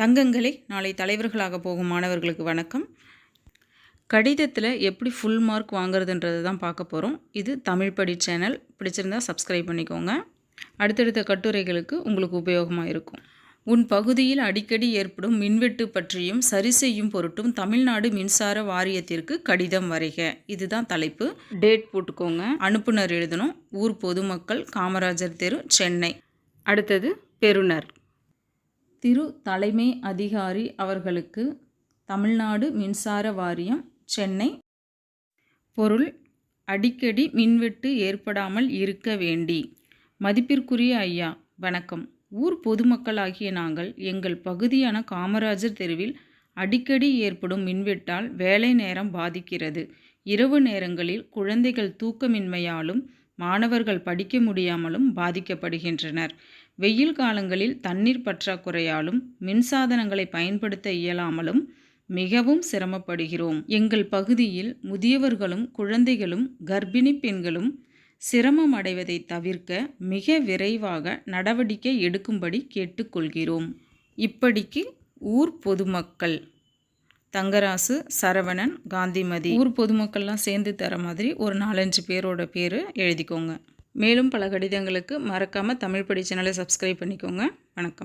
தங்கங்களே நாளை தலைவர்களாக போகும் மாணவர்களுக்கு வணக்கம். கடிதத்தில் எப்படி ஃபுல் மார்க் வாங்குறதுன்றது தான் பார்க்க போகிறோம் இது தமிழ் படி சேனல் பிடிச்சிருந்தா சப்ஸ்கிரைப் பண்ணிக்கோங்க. அடுத்தடுத்த கட்டுரைகளுக்கு உங்களுக்கு உபயோகமாக இருக்கும். உன் பகுதியில் அடிக்கடி ஏற்படும் மின்வெட்டு பற்றியும் சரி செய்யும் பொருட்டும் தமிழ்நாடு மின்சார வாரியத்திற்கு கடிதம் வரைக. இதுதான் தலைப்பு. டேட் போட்டுக்கோங்க. அனுப்புனர் எழுதணும். ஊர் பொதுமக்கள் காமராஜர் தெரு சென்னை. அடுத்தது பெறுநர். திரு தலைமை அதிகாரி அவர்களுக்கு தமிழ்நாடு மின்சார வாரியம் சென்னை. பொருள் அடிக்கடி மின்வெட்டு ஏற்படாமல் இருக்க வேண்டி. மதிப்பிற்குரிய ஐயா வணக்கம். ஊர் பொதுமக்களாகிய நாங்கள் எங்கள் பகுதியான காமராஜர் தெருவில் அடிக்கடி ஏற்படும் மின்வெட்டால் வேலை நேரம் பாதிக்கிறது. இரவு நேரங்களில் குழந்தைகள் தூக்கமின்மையாலும் மாணவர்கள் படிக்க முடியாமலும் பாதிக்கப்படுகின்றனர். வெயில் காலங்களில் தண்ணீர் பற்றாக்குறையாலும் மின்சாதனங்களை பயன்படுத்த இயலாமலும் மிகவும் சிரமப்படுகிறோம். எங்கள் பகுதியில் முதியவர்களும் குழந்தைகளும் கர்ப்பிணி பெண்களும் சிரமம் அடைவதை தவிர்க்க மிக விரைவாக நடவடிக்கை எடுக்கும்படி கேட்டுக்கொள்கிறோம். இப்படிக்கு ஊர் பொதுமக்கள் தங்கராசு சரவணன் காந்திமதி. ஊர் பொதுமக்கள்லாம் சேர்ந்து தர மாதிரி ஒரு நாலஞ்சு பேரோட பேர் எழுதிக்கோங்க. மேலும் பல கடிதங்களுக்கு மறக்காமல் தமிழ் படி சேனலை சப்ஸ்கிரைப் பண்ணிக்கோங்க. வணக்கம்.